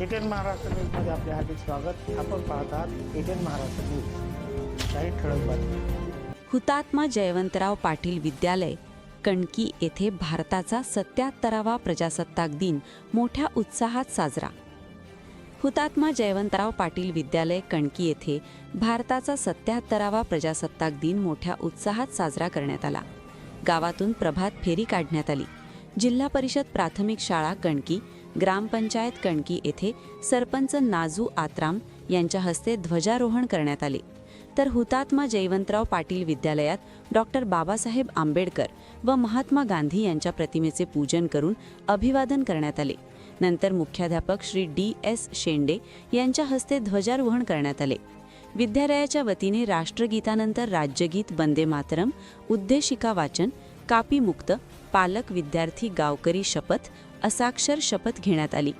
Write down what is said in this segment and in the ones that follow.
ATN Maharashtra न्यूजमध्ये आपले हार्दिक स्वागत. आपण पाहत आहात एटीएन महाराष्ट्र न्यूज. काही ठळक बातम्या. हुतात्मा जयवंतराव पाटील विद्यालय कणकी येथे भारताचा सत्याहत्तरावा प्रजासत्ताक दिन मोठ्या उत्साहात साजरा. हुतात्मा जयवंतराव पाटील विद्यालय कणकी येथे भारताचा सत्याहत्तरावा प्रजासत्ताक दिन मोठ्या उत्साहात साजरा करण्यात आला. गावातून प्रभात फेरी काढण्यात आली. जिल्हा परिषद प्राथमिक शाळा कणकी ग्रामपंचायत कणकी येथे सरपंच नाजू आत्राम यांच्या हस्ते ध्वजारोहण करण्यात आले. तर हुतात्मा जयवंतराव पाटील विद्यालयात डॉक्टर बाबासाहेब आंबेडकर व महात्मा गांधी यांच्या प्रतिमेचे पूजन करून अभिवादन करण्यात आले. नंतर मुख्याध्यापक श्री डी एस शेंडे यांच्या हस्ते ध्वजारोहण करण्यात आले. विद्यालयाच्या वतीने राष्ट्रगीतानंतर राज्यगीत वंदे मातरम उद्देशिका वाचन कापीमुक्त पालक विद्यार्थी गावकरी शपथ असाक्षर शपथ घेण्यात आली.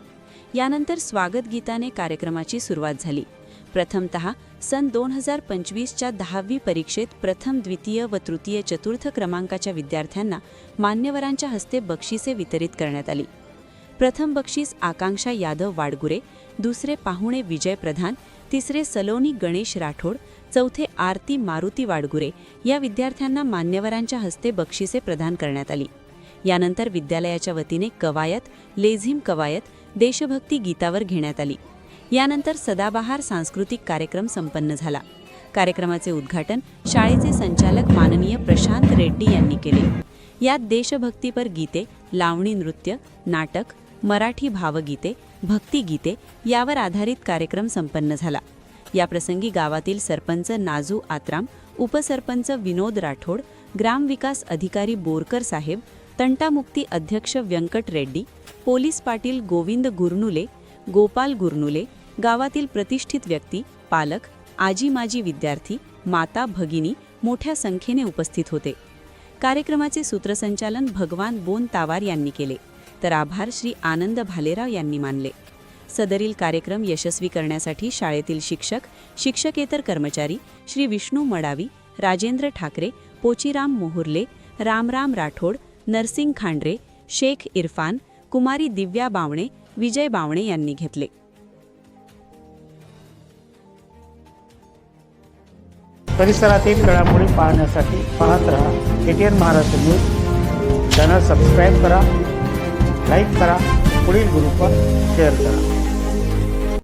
यानंतर स्वागत गीताने कार्यक्रमाची सुरुवात झाली. प्रथमतः सन दोन हजार पंचवीसच्या दहावी परीक्षेत प्रथम द्वितीय व तृतीय चतुर्थ क्रमांकाच्या विद्यार्थ्यांना मान्यवरांच्या हस्ते बक्षिसे वितरित करण्यात आली. प्रथम बक्षीस आकांक्षा यादव वाडगुरे दुसरे पाहुणे विजय प्रधान तिसरे सलोनी गणेश राठोड चौथे आरती मारुती वाडगुरे या विद्यार्थ्यांना मान्यवरांच्या हस्ते बक्षिसे प्रदान करण्यात आली. यानंतर विद्यालयाच्या वतीने कवायत लेझिम कवायत देशभक्ती गीतावर घेण्यात आली. यानंतर सदाबहार सांस्कृतिक कार्यक्रम संपन्न झाला. कार्यक्रमाचे उद्घाटन शाळेचे संचालक माननीय प्रशांत रेड्डी यांनी केले. यात देशभक्तीपर गीते लावणी नृत्य नाटक मराठी भावगीते भक्तिगीते यावर आधारित कार्यक्रम संपन्न झाला. याप्रसंगी गावातील सरपंच नाजू आत्राम उपसरपंच विनोद राठोड ग्रामविकास अधिकारी बोरकर साहेब तंटामुक्ती अध्यक्ष व्यंकट रेड्डी पोलीस पाटील गोविंद गुरनुले गोपाल गुरनुले गावातील प्रतिष्ठित व्यक्ती पालक आजी माजी विद्यार्थी माता भगिनी मोठ्या संख्येने उपस्थित होते. कार्यक्रमाचे सूत्रसंचालन भगवान बोन तावार यांनी केले. तर आभार श्री आनंद भालेराव यांनी मानले. सदरील कार्यक्रम यशस्वी करण्यासाठी शाळेतील शिक्षक शिक्षकेतर कर्मचारी श्री विष्णू मडावी राजेंद्र ठाकरे पोचीराम मोहुर्ले रामराम राठोड नरसिंग खांडरे शेख इरफान कुमारी दिव्या बावणे विजय बावणे यांनी घेतले. परिसरातील घडामोडी पाहण्यासाठी पाहत राहा. ATN Maharashtra news. Channel subscribe करा. लाईक करा पुढील ग्रुपवर शेअर करा.